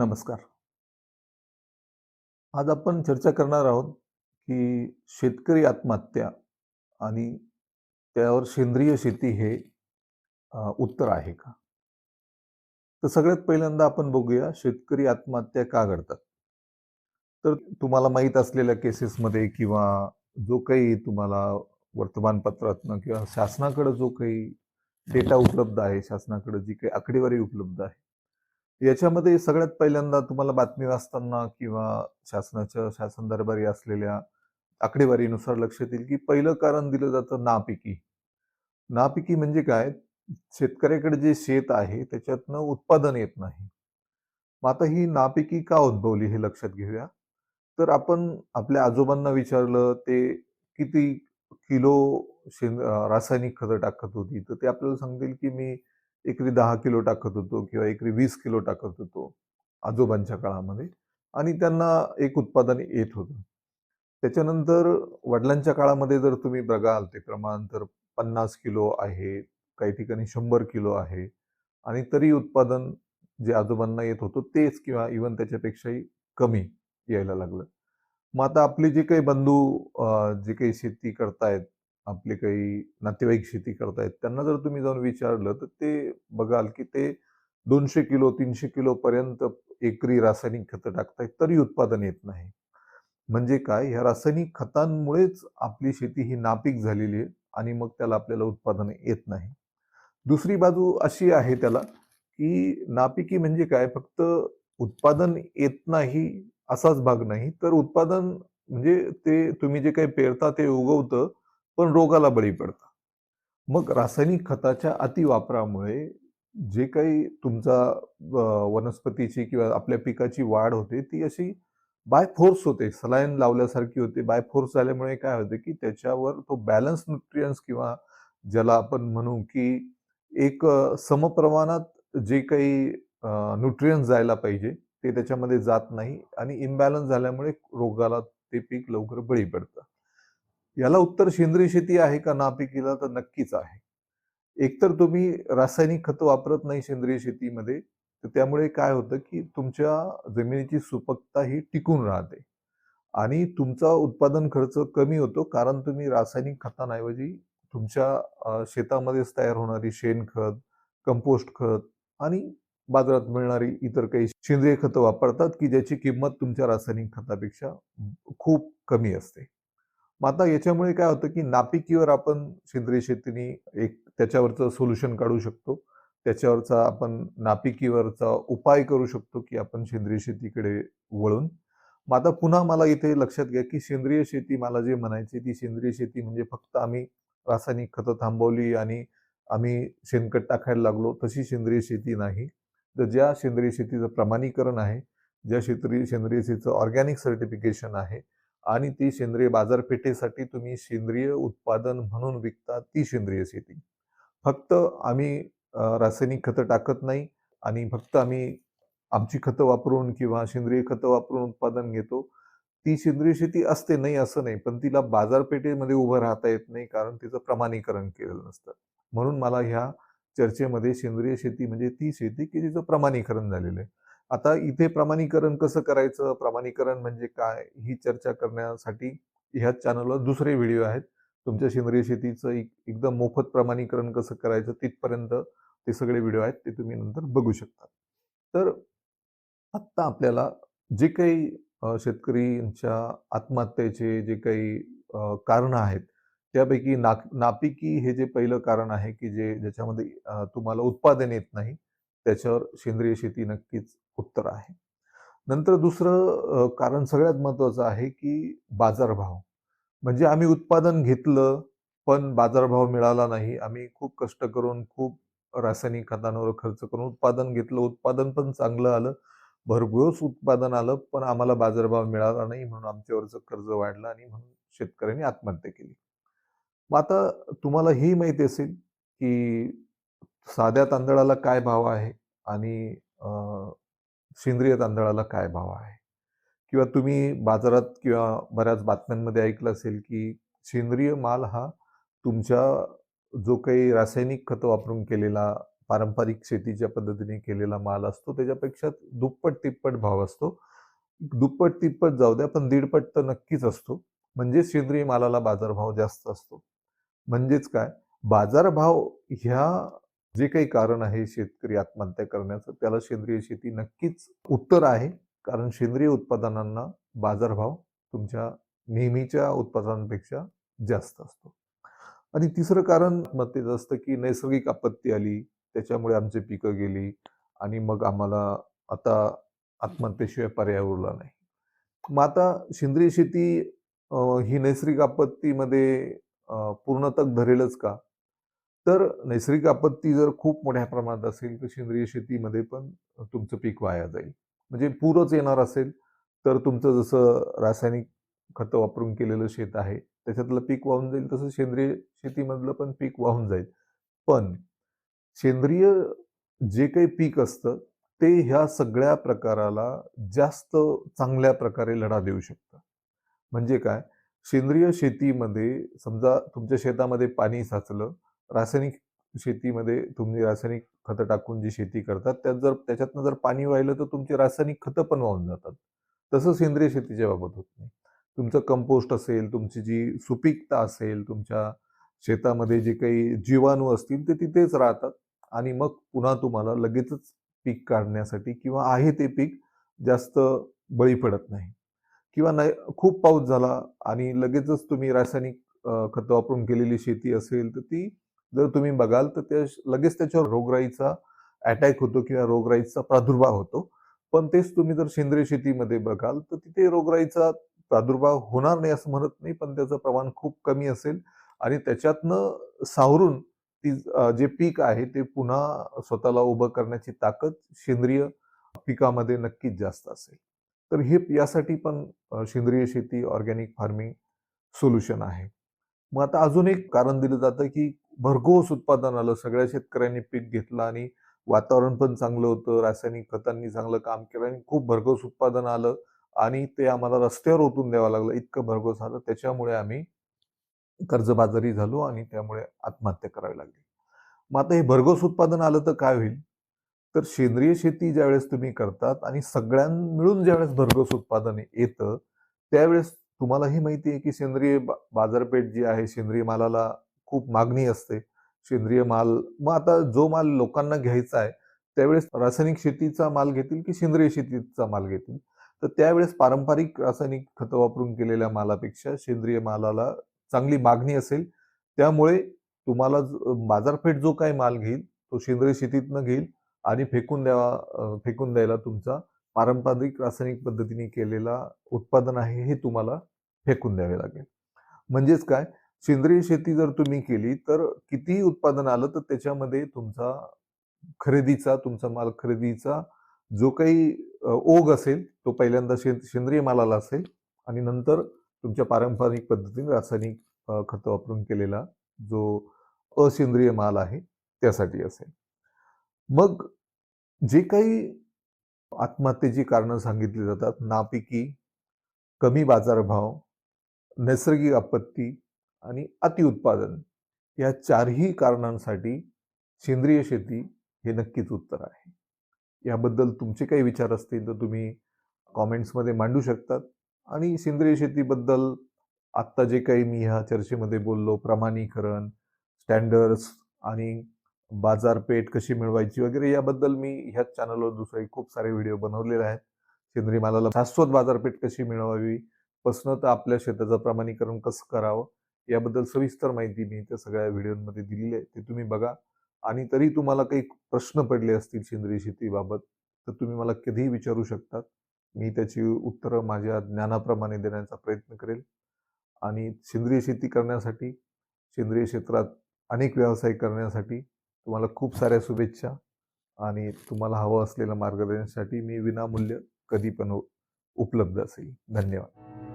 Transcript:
नमस्कार. आज आपण चर्चा करणार आहोत, की शेतकरी आत्महत्या आणि त्यावर सेंद्रिय शेती हे उत्तर आहे का? तर सगळ्यात पहिल्यांदा आपण बघूया शेतकरी आत्महत्या का घडतात तर तुम्हाला माहीत असलेल्या केसेसमध्ये किंवा जो काही तुम्हाला वर्तमानपत्रातनं किंवा शासनाकडं जो काही डेटा उपलब्ध आहे, शासनाकडे जी काही आकडेवारी उपलब्ध आहे. याच्यामध्ये सगळ्यात पहिल्यांदा तुम्हाला बातमी वाचताना किंवा शासनाच्या शासन दरबारी असलेल्या आकडेवारीनुसार लक्षात येईल, की पहिलं कारण दिलं जातं नापिकी. नापिकी म्हणजे काय? शेतकऱ्याकडे जे शेत आहे त्याच्यातनं उत्पादन येत नाही. मग आता ही नापिकी का उद्भवली हे लक्षात घेऊया. तर आपण आपल्या आजोबांना विचारलं ते किती किलो शेण रासायनिक खतं टाकत होती, तर ते आपल्याला सांगतील, की मी एकरी दहा किलो टाकत होतो किंवा एकरी वीस किलो टाकत होतो, आजोबांच्या काळामध्ये आणि त्यांना एक उत्पादन येत होतं. त्याच्यानंतर वडिलांच्या काळामध्ये जर तुम्ही बघाल ते प्रमाण तर 50 किलो आहे, काही ठिकाणी शंभर किलो आहे आणि तरी उत्पादन जे आजोबांना येत होतं तेच किंवा इव्हन त्याच्यापेक्षाही कमी यायला लागलं. मग आता आपले जे काही बंधू जे काही शेती करतायत, आपले काही नातेवाईक शेती करतायत, त्यांना जर तुम्ही जाऊन विचारलं तर ते बघाल, की ते दोनशे किलो, 300 किलोपर्यंत एकरी रासायनिक खतं टाकतायत, तरी उत्पादन येत नाही. म्हणजे काय? ह्या रासायनिक खतांमुळेच आपली शेती ही नापीक झालेली आहे आणि मग त्याला आपल्याला उत्पादन येत नाही. दुसरी बाजू अशी आहे त्याला, की नापिकी म्हणजे काय? फक्त उत्पादन येत नाही असाच भाग नाही, तर उत्पादन म्हणजे ते तुम्ही जे काही पेरता ते उगवतं, पण रोगाला बळी पडता मग रासायनिक खताच्या अतिवापरामुळे जे काही तुमचा वनस्पतीची किंवा आपल्या पिकाची वाढ होते, ती अशी बाय फोर्स होते. सलाईन लावल्यासारखी होते. बाय फोर्स झाल्यामुळे काय होते की त्याच्यावर तो बॅलन्स न्यूट्रियन्स किंवा ज्याला आपण म्हणू, की एक समप्रमाणात जे काही न्यूट्रियन्स जायला पाहिजे, ते त्याच्यामध्ये जात नाही आणि इम्बॅलन्स झाल्यामुळे रोगाला ते पीक लवकर बळी पडतं. याला उत्तर सेंद्रिय शेती आहे का नापिकीला? तर नक्कीच आहे. एकतर तुम्ही रासायनिक खतं वापरत नाही सेंद्रिय शेतीमध्ये, तर त्यामुळे काय होतं, की तुमच्या जमिनीची सुपकता ही टिकून राहते आणि तुमचा उत्पादन खर्च कमी होतो, कारण तुम्ही रासायनिक खतांऐवजी तुमच्या शेतामध्येच तयार होणारी शेणखत, कंपोस्ट खत आणि बाजारात मिळणारी इतर काही सेंद्रिय खतं वापरतात, की ज्याची किंमत तुमच्या रासायनिक खतापेक्षा खूप कमी असते. मग आता याच्यामुळे काय होतं, की नापिकीवर आपण सेंद्रिय शेतीने एक त्याच्यावरचं सोल्युशन काढू शकतो. त्याच्यावरचा आपण नापिकीवरचा उपाय करू शकतो, की आपण सेंद्रिय शेतीकडे वळून. मग आता पुन्हा मला इथे लक्षात घ्या, की सेंद्रिय शेती मला जे म्हणायचे ती सेंद्रिय शेती म्हणजे फक्त आम्ही रासायनिक खतं थांबवली आणि आम्ही शेणखत टाकायला लागलो, तशी सेंद्रिय शेती नाही. तर ज्या सेंद्रिय शेतीचं प्रमाणीकरण आहे, ज्या शेत्री सेंद्रिय शेतीचं ऑर्गॅनिक सर्टिफिकेशन आहे आणि ती सेंद्रिय बाजारपेठेसाठी तुम्ही सेंद्रिय उत्पादन म्हणून विकता ती सेंद्रिय शेती. फक्त आम्ही रासायनिक खतं टाकत नाही आणि फक्त आम्ही आमची खतं वापरून किंवा सेंद्रिय खतं वापरून उत्पादन घेतो. ती सेंद्रिय शेती असते, नाही असं नाही. पण तिला बाजारपेठेमध्ये उभं राहता येत नाही, कारण तिचं प्रमाणीकरण केलेलं नसतं. म्हणून मला ह्या चर्चेमध्ये सेंद्रिय शेती म्हणजे ती शेती, की तिचं प्रमाणीकरण झालेलं आहे. आता इथे प्रमाणीकरण कसं करायचं? प्रमाणीकरण म्हणजे काय? ही चर्चा करण्यासाठी ह्याच चॅनलवर दुसरे व्हिडिओ आहेत. तुमच्या सेंद्रिय शेतीचं एक एकदम मोफत प्रमाणीकरण कसं करायचं तिथपर्यंत ते सगळे व्हिडिओ आहेत, ते तुम्ही नंतर बघू शकता. तर आत्ता आपल्याला जे काही शेतकरींच्या आत्महत्येचे जे काही कारण कारणं आहेत, त्यापैकी नाक नापिकी हे जे पहिलं कारण आहे, की जे ज्याच्यामध्ये तुम्हाला उत्पादन येत नाही, त्याच्यावर सेंद्रिय शेती नक्कीच उत्तर आहे. नंतर दुसरं कारण सगळ्यात महत्त्वाचं आहे, की बाजारभाव. म्हणजे आम्ही उत्पादन घेतलं, पण बाजारभाव मिळाला नाही. आम्ही खूप कष्ट करून, खूप रासायनिक खतांवर खर्च करून उत्पादन घेतलं. उत्पादन पण चांगलं आलं. भरघोस उत्पादन आलं, पण आम्हाला बाजारभाव मिळाला नाही म्हणून आमच्यावरचं कर्ज वाढलं आणि म्हणून शेतकऱ्यांनी आत्महत्या केली. मग आता तुम्हाला ही माहिती असेल, की साध्या तांदळाला काय भाव आहे आणि सेंद्रिय तांदळाला काय भाव आहे? किंवा तुम्ही बाजारात किंवा बऱ्याच बातम्यांमध्ये ऐकलं असेल, की सेंद्रिय माल हा तुमच्या जो काही रासायनिक खतं वापरून केलेला पारंपरिक शेतीच्या पद्धतीने केलेला माल असतो त्याच्यापेक्षा दुप्पट तिप्पट भाव असतो. दुप्पट तिप्पट जाऊ द्या पण दीडपट तर नक्कीच असतो. म्हणजे सेंद्रिय मालाला बाजारभाव जास्त असतो. म्हणजेच काय? बाजारभाव ह्या जे काही कारण आहे शेतकरी आत्महत्या करण्याचं त्याला सेंद्रिय शेती नक्कीच उत्तर आहे. कारण सेंद्रिय उत्पादनांना बाजारभाव तुमच्या नेहमीच्या उत्पादनांपेक्षा जास्त असतो. आणि तिसरं कारण आत्महत्येचं असतं की नैसर्गिक आपत्ती आली त्याच्यामुळे आमची पिकं गेली आणि मग आम्हाला आता आत्महत्येशिवाय पर्याय उरला नाही. मग आता सेंद्रिय शेती ही नैसर्गिक आपत्तीमध्ये पूर्णतक धरेलच का? तर नैसर्गिक आपत्ती जर खूप मोठ्या प्रमाणात असेल तर सेंद्रिय शेतीमध्ये पण तुमचं पीक वाया जाईल. म्हणजे पूरच येणार असेल तर तुमचं जसं रासायनिक खतं वापरून केलेलं शेत आहे त्याच्यातलं पीक वाहून जाईल तसं सेंद्रिय शेतीमधलं पण पीक वाहून जाईल. पण सेंद्रिय जे काही पीक असतं ते ह्या सगळ्या प्रकाराला जास्त चांगल्या प्रकारे लढा देऊ शकतं. म्हणजे काय? सेंद्रिय शेतीमध्ये समजा तुमच्या शेतामध्ये पाणी साचलं रासायनिक शेतीमध्ये तुम्ही रासायनिक खतं टाकून जी शेती करतात त्यात जर त्याच्यातनं जर पाणी वाहिलं तर तुमची रासायनिक खतं पण वाहून जातात. तसं सेंद्रिय शेतीच्या बाबत होत नाही. तुमचं कंपोस्ट असेल तुमची जी सुपीकता असेल तुमच्या शेतामध्ये जे काही जीवाणू असतील ते तिथेच राहतात आणि मग पुन्हा तुम्हाला लगेचच पीक काढण्यासाठी किंवा आहे ते पीक जास्त बळी पडत नाही किंवा नाही खूप पाऊस झाला आणि लगेचच तुम्ही रासायनिक खतं वापरून केलेली शेती असेल तर ती जर तुम्ही बघाल तर त्या लगेच त्याच्यावर रोगराईचा अटॅक होतो किंवा रोगराईचा प्रादुर्भाव होतो. पण तेच तुम्ही जर सेंद्रिय शेतीमध्ये बघाल तर तिथे रोगराईचा प्रादुर्भाव होणार नाही असं म्हणत नाही पण त्याचं प्रमाण खूप कमी असेल. आणि त्याच्यातनं सावरून ती जे पीक आहे ते पुन्हा स्वतःला उभं करण्याची ताकद सेंद्रिय पिकामध्ये नक्कीच जास्त असेल. तर हे यासाठी पण सेंद्रिय शेती ऑर्गॅनिक फार्मिंग सोल्युशन आहे. मग आता अजून एक कारण दिलं जातं की भरघोस उत्पादन आलं. सगळ्या शेतकऱ्यांनी पीक घेतलं आणि वातावरण पण चांगलं होतं. रासायनिक खतांनी चांगलं काम केलं आणि खूप भरघोस उत्पादन आलं आणि ते आम्हाला रस्त्यावर ओतून द्यावं लागलं. इतकं भरघोस आलं. त्याच्यामुळे आम्ही कर्जबाजारी झालो आणि त्यामुळे आत्महत्या करावी लागली. मग आता हे भरघोस उत्पादन आलं तर काय होईल? तर सेंद्रिय शेती ज्यावेळेस तुम्ही करतात आणि सगळ्यां मिळून ज्यावेळेस भरघोस उत्पादन येतं त्यावेळेस तुम्हालाही माहिती आहे की सेंद्रिय बा- बाजारपेठ जी आहे सेंद्रिय मालाला खूप मागणी असते. सेंद्रिय माल मग आता जो माल लोकांना घ्यायचा आहे त्यावेळेस रासायनिक शेतीचा माल घेतील की सेंद्रिय शेतीचा माल घेतील? तर त्यावेळेस पारंपरिक रासायनिक खतं वापरून केलेल्या मालापेक्षा सेंद्रिय मालाला चांगली मागणी असेल. त्यामुळे तुम्हाला बाजारपेठ जो काही माल घेईल तो सेंद्रिय शेतीतनं घेईल आणि फेकून द्यावा फेकून द्यायला तुमचा पारंपरिक रासायनिक पद्धतीने केलेला उत्पादन आहे हे तुम्हाला फेकून द्यावे लागेल. म्हणजेच काय? सेंद्रिय शेती जर तुम्ही केली तर कितीही उत्पादन आलं तर त्याच्यामध्ये तुमचा खरेदीचा तुमचा माल खरेदीचा जो काही ओग ओघ असेल तो पहिल्यांदा शे सेंद्रिय मालाला असेल आणि नंतर तुमच्या पारंपरिक पद्धतीने रासायनिक खतं वापरून केलेला जो असेंद्रिय माल आहे त्यासाठी असेल. मग जे काही आत्महत्येची कारणं सांगितली जातात नापिकी कमी बाजारभाव नैसर्गिक आपत्ती आणि अतिउत्पादन या चारही कारणांसाठी सेंद्रिय शेती हे नक्कीच उत्तर आहे. याबद्दल तुमचे काही विचार असतील तर तुम्ही कॉमेंट्समध्ये मांडू शकतात. आणि सेंद्रिय शेतीबद्दल आत्ता जे काही मी ह्या चर्चेमध्ये बोललो प्रमाणीकरण स्टँडर्ड्स आणि बाजारपेठ कशी मिळवायची वगैरे याबद्दल मी ह्याच चॅनलवर दुसरे खूप सारे व्हिडिओ बनवलेले आहेत. सेंद्रिय मालाला शाश्वत बाजारपेठ कशी मिळवावी पासनं तर आपल्या शेताचं प्रमाणीकरण कसं करावं याबद्दल सविस्तर माहिती मी त्या सगळ्या व्हिडिओमध्ये दिलेली आहे ते तुम्ही बघा. आणि तरी तुम्हाला काही प्रश्न पडले असतील सेंद्रिय शेतीबाबत तर तुम्ही मला कधीही विचारू शकतात. मी त्याची उत्तरं माझ्या ज्ञानाप्रमाणे देण्याचा प्रयत्न करेल. आणि सेंद्रिय शेती करण्यासाठी सेंद्रिय क्षेत्रात अनेक व्यवसाय करण्यासाठी तुम्हाला खूप साऱ्या शुभेच्छा. आणि तुम्हाला हवं असलेलं मार्गदर्शनासाठी मी विनामूल्य कधी पण उपलब्ध असेल. धन्यवाद.